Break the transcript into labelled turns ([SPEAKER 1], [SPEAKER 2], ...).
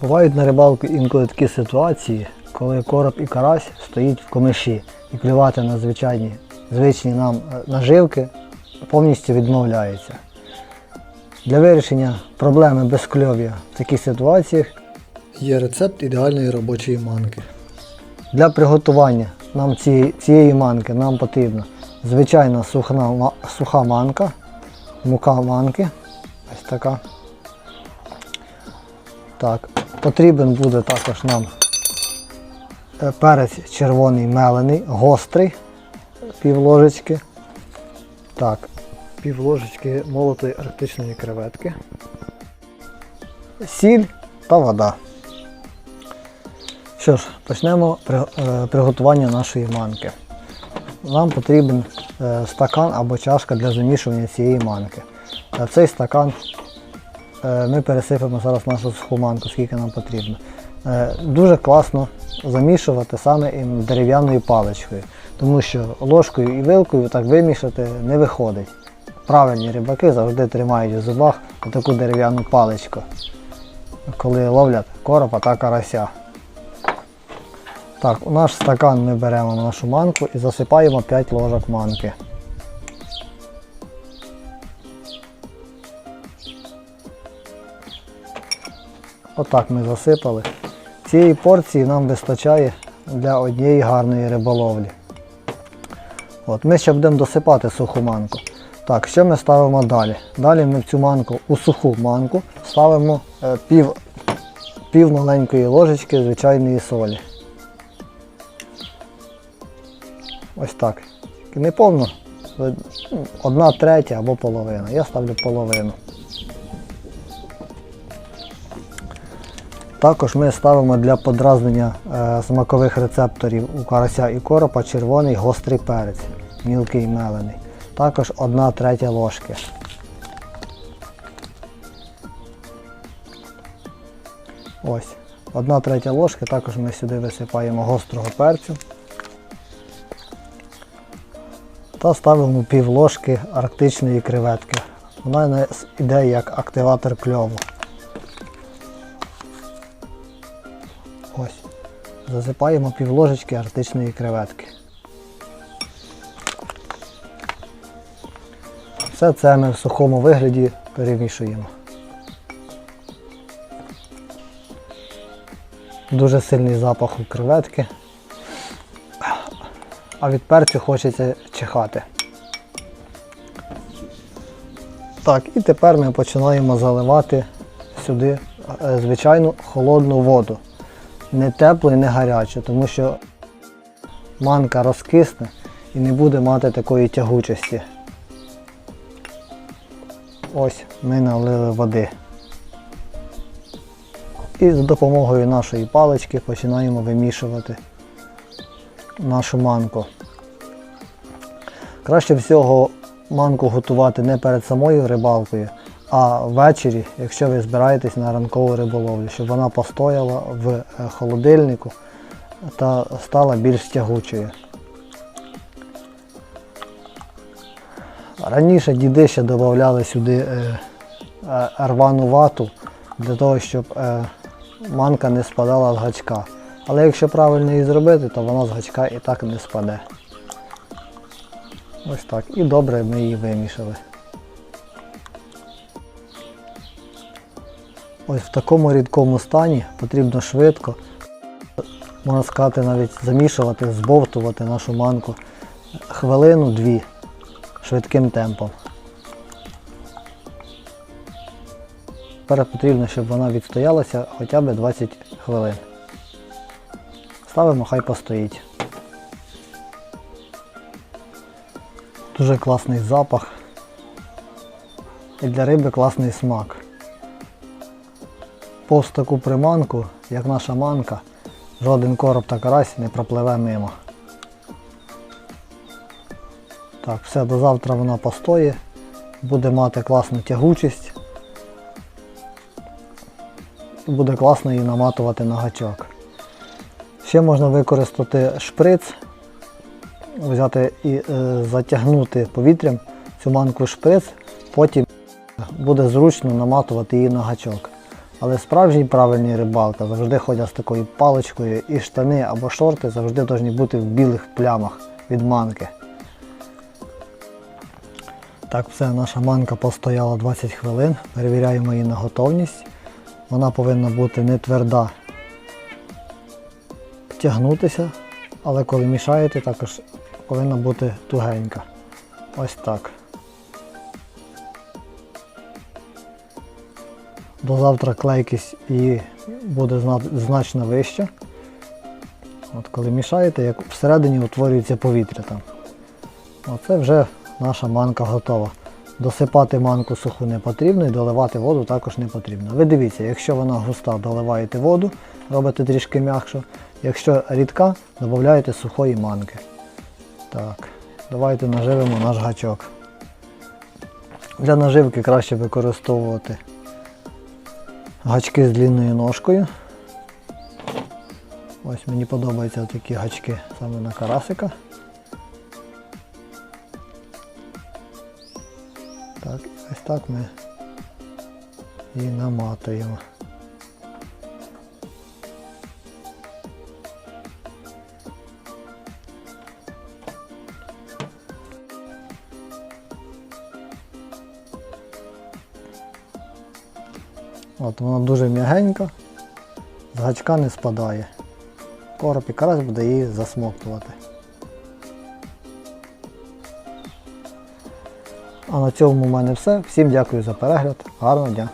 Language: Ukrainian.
[SPEAKER 1] Бувають на рибалку інколи такі ситуації, коли короб і карась стоїть в комиші і клювати на звичайні звичні нам е, наживки повністю відмовляється. Для вирішення проблеми безкльов'я в таких ситуаціях є рецепт ідеальної робочої манки. Для приготування нам цієї, цієї манки нам потрібна звичайна сухна, суха манка, мука манки. Ось така. Так, потрібен буде також нам е, перець червоний мелений, гострий, пів ложечки. Так, пів ложечки молотої арктичної креветки. Сіль та вода. Що ж, почнемо е, приготування нашої манки. Нам потрібен е, стакан або чашка для замішування цієї манки. Цей стакан ми пересипемо зараз нашу суху манку, скільки нам потрібно. Е, Дуже класно замішувати саме дерев'яною паличкою, тому що ложкою і вилкою так вимішати не виходить. Правильні рибаки завжди тримають у зубах таку дерев'яну паличку, коли ловлять коропа та карася. Так, у наш стакан ми беремо нашу манку і засипаємо 5 ложок манки. Отак ми засипали. Цієї порції нам вистачає для однієї гарної риболовлі. От, ми ще будемо досипати суху манку. Так, що ми ставимо далі? Далі ми в цю манку, у суху манку, ставимо е, пів, пів маленької ложечки звичайної солі. Ось так. Не повно, е, ну, одна третя або половина. Я ставлю половину. Також ми ставимо для подразнення е, смакових рецепторів у карася і коропа червоний гострий перець, мілкий мелений. Також 1 третя ложки. Ось, 1 третя ложки, також ми сюди висипаємо гострого перцю. Та ставимо пів ложки арктичної креветки. Вона іде як активатор кльову. Ось. Засипаємо пів ложечки арктичної креветки. Все це ми в сухому вигляді перемішуємо. Дуже сильний запах у креветки. А від перцю хочеться чихати. Так, і тепер ми починаємо заливати сюди е, звичайну холодну воду. Не теплу і не гарячу, тому що манка розкисне і не буде мати такої тягучості. Ось ми налили води. І з допомогою нашої палички починаємо вимішувати нашу манку. Краще всього манку готувати не перед самою рибалкою, а ввечері, якщо ви збираєтесь на ранкову риболовлю, щоб вона постояла в е, холодильнику та стала більш тягучою. Раніше діди ще додавали сюди е, е, рвану вату для того, щоб манка не спадала з гачка. Але якщо правильно її зробити, то вона з гачка і так не спаде. Ось так. І добре ми її вимішали. Ось в такому рідкому стані потрібно швидко, можна сказати, навіть замішувати, збовтувати нашу манку хвилину-дві швидким темпом. Тепер потрібно, щоб вона відстоялася хоча б 20 хвилин. Ставимо, хай постоїть. Дуже класний запах. І для риби класний смак. Повз таку приманку, як наша манка, жоден короб та карась не пропливе мимо. Так, все, до завтра вона постоє, буде мати класну тягучість буде класно її наматувати на гачок. Ще можна використати шприц, взяти і е, затягнути повітрям цю манку шприц, потім буде зручно наматувати її на гачок. Але справжній правильний рибалка завжди ходять з такою паличкою і штани або шорти завжди повинні бути в білих плямах від манки. Так, все, наша манка постояла 20 хвилин. Перевіряємо її на готовність. Вона повинна бути не тверда, тягнутися, але коли мішаєте, також повинна бути тугенька. Ось так. До завтра клейкість її буде значно вища. От коли мішаєте, як всередині утворюється повітря там. Оце вже наша манка готова. Досипати манку суху не потрібно і доливати воду також не потрібно. Ви дивіться, якщо вона густа, доливаєте воду, робите трішки м'якшу. Якщо рідка, додаєте сухої манки. Так, давайте наживимо наш гачок. Для наживки краще використовувати гачки з длинною ножкою. Ось мені подобаються такі гачки саме на карасика. Так, ось так ми і наматуємо. От вона дуже м'ягенька, з гачка не спадає. Короб якраз буде її засмоктувати. А на цьому в мене все. Всім дякую за перегляд. Гарного дня!